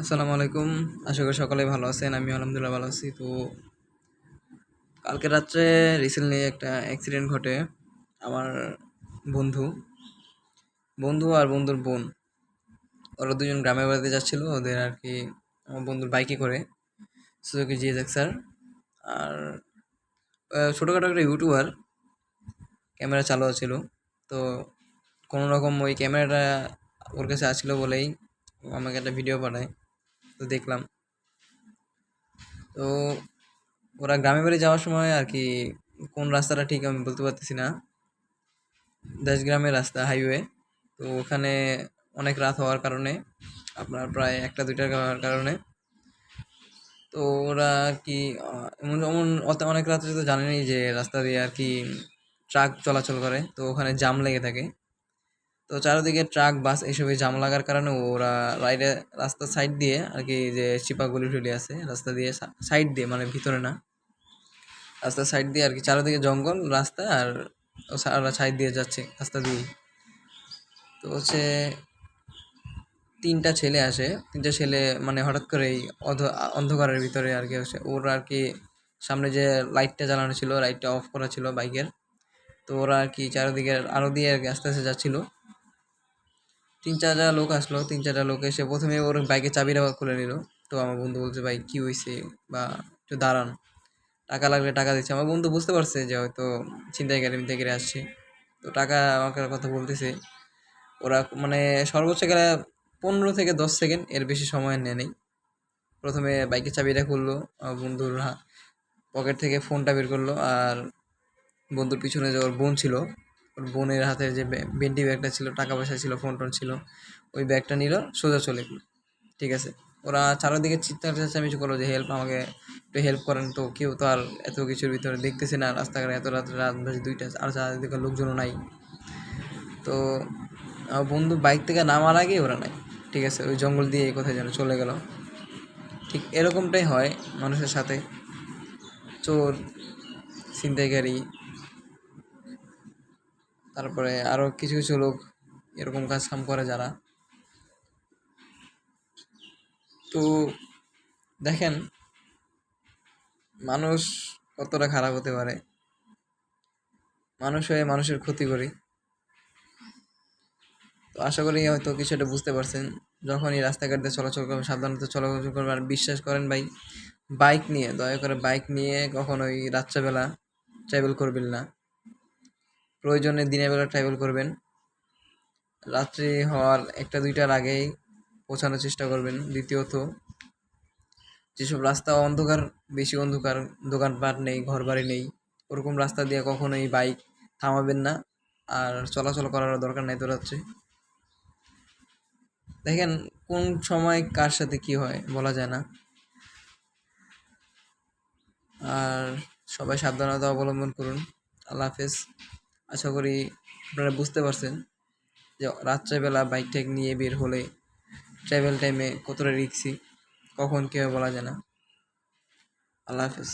আসসালামু আলাইকুম। আশা করি সকলে ভালো আছেন আমি আলহামদুলিল্লাহ ভালো আছি। তো কালকে রাত্রে রিসেন্টলি একটা অ্যাক্সিডেন্ট ঘটে আমার বন্ধু। বন্ধু আর বন্ধুর বোন। ওরা দুজন গ্রামের বাড়িতে যাচ্ছিল, ওদের আর কি আমার বন্ধুর বাইকে করে। সুজুকি জিএস স্যার আর ছোটোখাটো একটা ইউটিউবার ক্যামেরা চালু ছিল তো কোনো রকম ওই ক্যামেরাটা ওর কাছে আসছিল বলেই আমাকে একটা ভিডিও পাঠায়। তো দেখলাম। তো ওরা গ্রামে বাড়ি যাওয়ার সময় আর কি কোন রাস্তাটা ঠিক আমি বলতে পারতেছি না। দেশগ্রামের রাস্তা হাইওয়ে তো ওখানে অনেক রাত হওয়ার কারণে, আপনার প্রায় একটা দুইটার হওয়ার কারণে। তো ওরা কি, এমন এমন অত অনেক রাত্রে তো জানেনই যে রাস্তা দিয়ে আর কি ট্রাক চলাচল করে, তো ওখানে জাম লেগে থাকে। তো চারিদিকে ট্রাক, বাস এসবে জাম লাগার কারণে ওরা রাইডে রাস্তার সাইড দিয়ে আর কি যে চিপা গলি টলি আছে, রাস্তা দিয়ে সাইড দিয়ে মানে ভিতরে না। রাস্তার সাইড দিয়ে আর কি, চারিদিকে জঙ্গল, রাস্তা আর ওরা সাইড দিয়ে যাচ্ছে, রাস্তা দিয়ে তো হচ্ছে তিনটা ছেলে আসে, তিনটা ছেলে মানে হঠাৎ করেই অধ অন্ধকারের ভিতরে আর কি ওরা আর কি সামনে যে লাইটটা জ্বালানো ছিল লাইটটা অফ করা ছিল বাইকের, তো ওরা আর কি চারিদিকে আলো দিয়ে আর কি আস্তে আস্তে যাচ্ছিল। তিন চারটা লোক আসলো তিন চারটা লোক এসে প্রথমে ওর বাইকের চাবিটা খুলে নিল। তো আমার বন্ধু বলছে, ভাই, কী হয়েছে বা, একটু দাঁড়ান, টাকা লাগলে টাকা দিচ্ছে। আমার বন্ধু বুঝতে পারছে যে হয়তো চিন্তায় গেলে ছিনতাইকারী মিনতাইকারী আসছে। তো টাকা আমাকে কথা বলতেছে। ওরা মানে সর্বোচ্চ গেলে পনেরো থেকে দশ সেকেন্ড, এর বেশি সময় নেয় নেই। প্রথমে বাইকের চাবিটা খুললো, আমার বন্ধুর পকেট থেকে ফোনটা বের করল, আর বন্ধুর পিছনে যে ওর বোন ছিল ওর বোনের হাতে যে বেন্টি ব্যাগটা ছিল, টাকা পয়সা ছিল, ফোন টোন ছিল, ওই ব্যাগটা নিল, সোজা চলে গেলো। ঠিক আছে? ওরা চারিদিকে চিৎকার চেঁচামেচি করল যে, হেল্প আমাকে, একটু হেল্প করেন তো, কেউ তো আর এত কিছুর ভিতরে দেখতেছে না, রাস্তাঘাটে এত রাত রাত বাজে দুইটা, আর চারিদিকে লোকজনও নাই। তো বন্ধু বাইক থেকে নামার আগেই ওরা নাই। ঠিক আছে? ওই জঙ্গল দিয়ে কোথায় যেন চলে গেল। ঠিক এরকমটাই হয় মানুষের সাথে। চোর, ছিনতাইকারী তারপরে আরও কিছু কিছু লোক এরকম কাজ কাম করে যারা। তো দেখেন, মানুষ কতটা খারাপ হতে পারে? মানুষ হয়ে মানুষের ক্ষতি করি। তো আশা করি হয়তো কিছুটা বুঝতে পারছেন। যখনই রাস্তাঘাট চলাচল করবেন, সাবধানত চলাচল করবেন, আর বিশ্বাস করেন ভাই, বাইক নিয়ে, দয়া করে বাইক নিয়ে কখনোই রাত্রেবেলা ট্রাভেল করবেন না। প্রয়োজনে দিনের বেলা ট্রাভেল করবেন। রাত্রি হওয়ার একটা দুইটার আগেই পৌঁছানোর চেষ্টা করবেন, দ্বিতীয়ত। যেসব রাস্তা অন্ধকার, বেশি অন্ধকার, দোকানপাট নেই ঘর বাড়ি নেই, ওরকম রাস্তা দিয়ে কখনোই বাইক থামাবেন না। আর চলাচল করার দরকার নাই তো রাত্রে। দেখেন কোন সময় কার সাথে কি হয়, বলা যায় না। আর সবাই সাবধানতা অবলম্বন করুন। আল্লাহ হাফেজ। আশা করি আপনারা বুঝতে পারছেন যে রাত্রেবেলা বাইক টাইক নিয়ে বের হলে ট্রাভেল টাইমে কতটা রিক্সি কখন কেউ বলা যায় না। আল্লাহ হাফেজ।